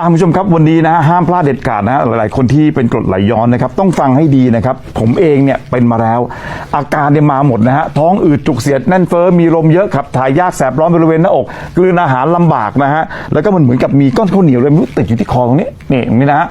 อ่าคุณผู้ชมครับวันนี้นะฮะห้ามพลาดเด็ดขาดนะฮะหลายๆ คนที่เป็นกรดไหลย้อนนะครับต้องฟังให้ดีนะครับผมเองเนี่ยเป็นมาแล้ว อาการเนี่ยมาหมดนะฮะท้องอืดจุกเสียดแน่นเฟ้อมีลมเยอะขับถ่ายยากแสบร้อนบริเวณหน้าอก กลืนอาหารลำบากนะฮะแล้วก็มันเหมือนกับมีก้อนข้าวเหนียวเลยไม่รู้ติดอยู่ที่คอตรงนี้นี่ตรงนี้นะฮะ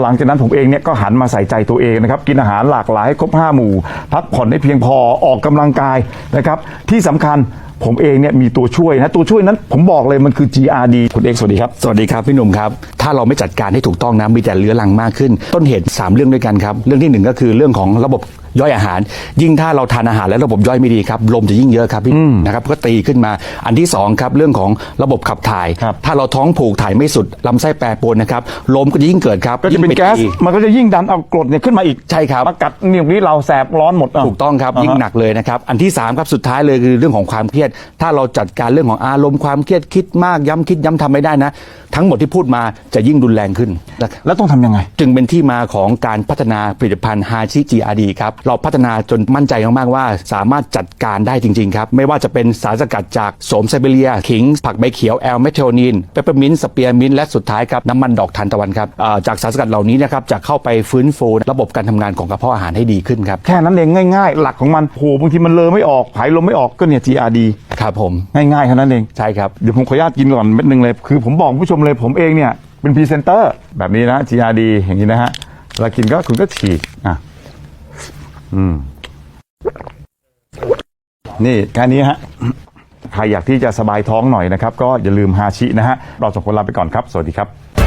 หลังจากนั้นผมเองเนี่ยก็หันมาใส่ใจตัวเองนะครับกินอาหารหลากหลายให้ครบห้าหมู่ พักผ่อนให้เพียงพอออกกำลังกายนะครับที่สำคัญ ผมเองเนี่ยมีตัวช่วยนะตัวช่วยนั้นผมบอกเลยมันคือ GRD คุณเอกสวัสดีครับ สวัสดีครับพี่หนุ่มครับ ถ้าเราไม่จัดการให้ถูกต้องนะมีแต่เลื้อรังมากขึ้น ต้นเหตุ 3 เรื่องด้วยกันครับ เรื่องที่หนึ่งก็คือเรื่องของระบบย่อยอาหาร ยิ่งถ้าเราทานอาหารแล้วระบบย่อยไม่ดีครับลมจะยิ่งเยอะครับพี่นะครับก็ตีขึ้นมาอันที่สองครับเรื่องของระบบขับถ่าย ครับถ้าเราท้องผูกถ่ายไม่สุดลำไส้แปรปรวนนะครับลมก็จะยิ่งเกิดครับก็จะเป็นยิ่งแก๊สอีมันก็จะยิ่งดันเอากรดเนี่ยขึ้นมาอีกใช่ครับ มากัดนี่ตรงนี้เราแสบร้อนหมดะถูกต้องครับาฮะยิ่งหนักเลยนะครับ อันที่ 3 ครับ สุดท้ายเลยคือเรื่องของความเครียดถ้าเราจัดการเรื่องของอารมณ์ความเครียดคิดมากย้ำคิดย้ำทำไม่ได้นะ ทั้งหมดที่พูดมาจะยิ่งรุนแรงขึ้นนะครับแล้วต้องทำยังไง จึงเป็นที่มาของการพัฒนาผลิตภัณฑ์ฮาชิ GRD ครับ เราพัฒนาจนมั่นใจมาก ๆ ว่าสามารถจัดการได้จริง ๆ ครับ ไม่ว่าจะเป็นสารสกัดจากโสมไซเบเรีย ขิง ผักใบเขียว แอลเมทโทนินเปปเปอร์มินต์สเปียร์มินต์และสุดท้ายครับน้ำมันดอกทานตะวันครับอ่าจากสารสกัดเหล่านี้นะครับจะเข้าไปฟื้นฟูระบบการทำงานของกระเพาะอาหารให้ดีขึ้นครับแค่นั้นเองง่าย ๆ หลักของมันโหบางทีมันเลอไม่ออกผายลมไม่ออกก็เนี่ย GRD ครับผมง่ายๆแค่นั้นเองใช่ครับเดี๋ยวผมขออนุญาตกินก่อนเม็ดหนึ่งเลยคือผมบอกคุณผู้ชมเลยผมเองเนี่ยเป็นพรีเซนเตอร์แบบนี้นะ GRD อย่างนี้นะฮะเวลากินก็คุณก็ฉีกอะอืมนี่แค่นี้ฮะใครอยากที่จะสบายท้องหน่อยนะครับ ก็อย่าลืมฮาชินะฮะเราสองคนลาไปก่อนครับ สวัสดีครับ